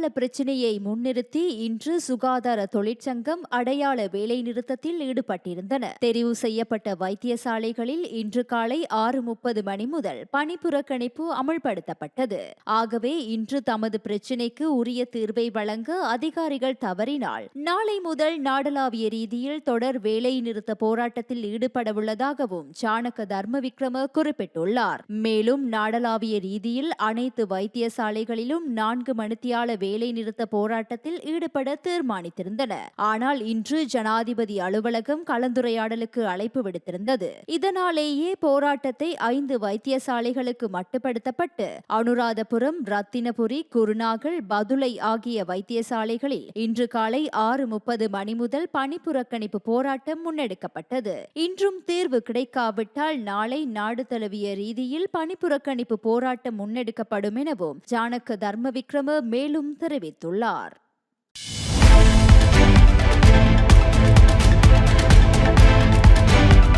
மனிதவள பிரச்சினையை முன்னிறுத்தி இன்று சுகாதார தொழிற்சங்கம் அடையாள வேலைநிறுத்தத்தில் ஈடுபட்டிருந்தன. தெரிவு செய்யப்பட்ட வைத்தியசாலைகளில் இன்று காலை ஆறு முப்பது மணி முதல் பணி புறக்கணிப்பு அமல்படுத்தப்பட்டது. ஆகவே இன்று தமது பிரச்சினைக்கு உரிய தீர்வை வழங்க அதிகாரிகள் தவறினால் நாளை முதல் நாடளாவிய ரீதியில் தொடர் வேலைநிறுத்த போராட்டத்தில் ஈடுபடவுள்ளதாகவும் சாணக்க தர்ம விக்ரம குறிப்பிட்டுள்ளார். மேலும் நாடளாவிய ரீதியில் அனைத்து வைத்தியசாலைகளிலும் நான்கு மணித்தியால வேலைநிறுத்த போராட்டத்தில் ஈடுபட தீர்மானித்திருந்தன. ஆனால் இன்று ஜனாதிபதி அலுவலகம் கலந்துரையாடலுக்கு அழைப்பு விடுத்திருந்தது. இதனாலேயே போராட்டத்தை ஐந்து வைத்தியசாலைகளுக்கு மட்டுப்படுத்தப்பட்டு அனுராதபுரம் ரத்தினபுரி குருநாகல் பதுளை ஆகிய வைத்தியசாலைகளில் இன்று காலை ஆறு முப்பது மணி முதல் பணி புறக்கணிப்பு போராட்டம் முன்னெடுக்கப்பட்டது. இன்றும் தீர்வு கிடைக்காவிட்டால் நாளை நாடு தழுவிய ரீதியில் பணி புறக்கணிப்பு போராட்டம் முன்னெடுக்கப்படும் எனவும் ஜானக தர்ம விக்ரம மேலும் தெரிவித்துள்ளார்.